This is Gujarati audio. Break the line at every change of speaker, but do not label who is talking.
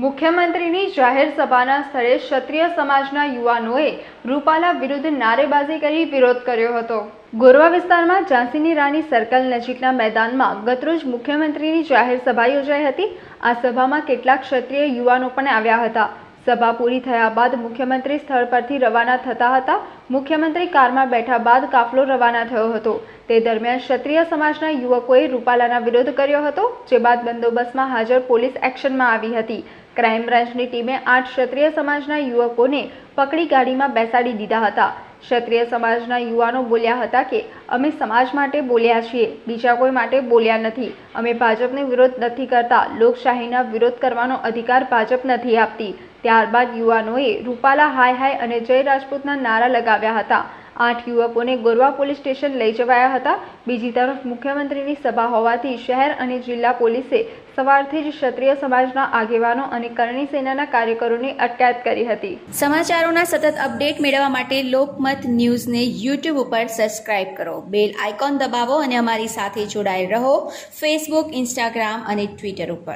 મુખ્યમંત્રીની જાહેર સભાના સ્થળે ક્ષત્રિય સમાજના યુવાનોએ રૂપાલા વિરુદ્ધ નારેબાજી કરી વિરોધ કર્યો હતો. ગોરવા વિસ્તારમાં ઝાંસીની રાણી સર્કલ નજીકના મેદાનમાં ગતરોજ મુખ્યમંત્રીની જાહેર સભા યોજાઈ હતી. આ સભામાં કેટલાક ક્ષત્રિય યુવાનો પણ આવ્યા હતા. સભા પૂરી થયા બાદ મુખ્યમંત્રી સ્થળ પરથી રવાના થતા હતા. મુખ્યમંત્રી કારમાં બેઠા બાદ કાફલો રવાના થયો હતો. તે દરમિયાન ક્ષત્રિય સમાજના યુવકોએ રૂપાલાના વિરોધ કર્યો હતો, જે બાદ બંદોબસ્તમાં હાજર પોલીસ એક્શનમાં આવી હતી. ક્રાઇમ બ્રાન્ચની ટીમે આઠ ક્ષત્રિય સમાજના યુવકોને પકડી ગાડીમાં બેસાડી દીધા હતા. ક્ષત્રિય સમાજના યુવાનો બોલ્યા હતા કે, અમે સમાજ માટે બોલ્યા છીએ, બીજા કોઈ માટે બોલ્યા નથી. અમે ભાજપને વિરોધ નથી કરતા. લોકશાહીના વિરોધ કરવાનો અધિકાર ભાજપ નથી આપતી. ત્યારબાદ યુવાનોએ રૂપાલા હાય હાય અને જય રાજપૂતના નારા લગાવ્યા હતા. આઠ યુવકોને ગોરવા પોલીસ સ્ટેશન લઈ જવાયા હતા. બીજી તરફ મુખ્યમંત્રીની સભા હોવાથી શહેર અને જિલ્લા પોલીસે સવારથી જ ક્ષત્રિય સમાજના આગેવાનો અને કરણી સેનાના કાર્યકરોની અટકાયત કરી હતી.
સમાચારોના સતત અપડેટ મેળવવા માટે લોકમત ન્યૂઝને યુટ્યુબ ઉપર સબસ્ક્રાઇબ કરો. બેલ આઇકોન દબાવો અને અમારી સાથે જોડાયેલ રહો. ફેસબુક, ઇન્સ્ટાગ્રામ અને ટ્વિટર ઉપર.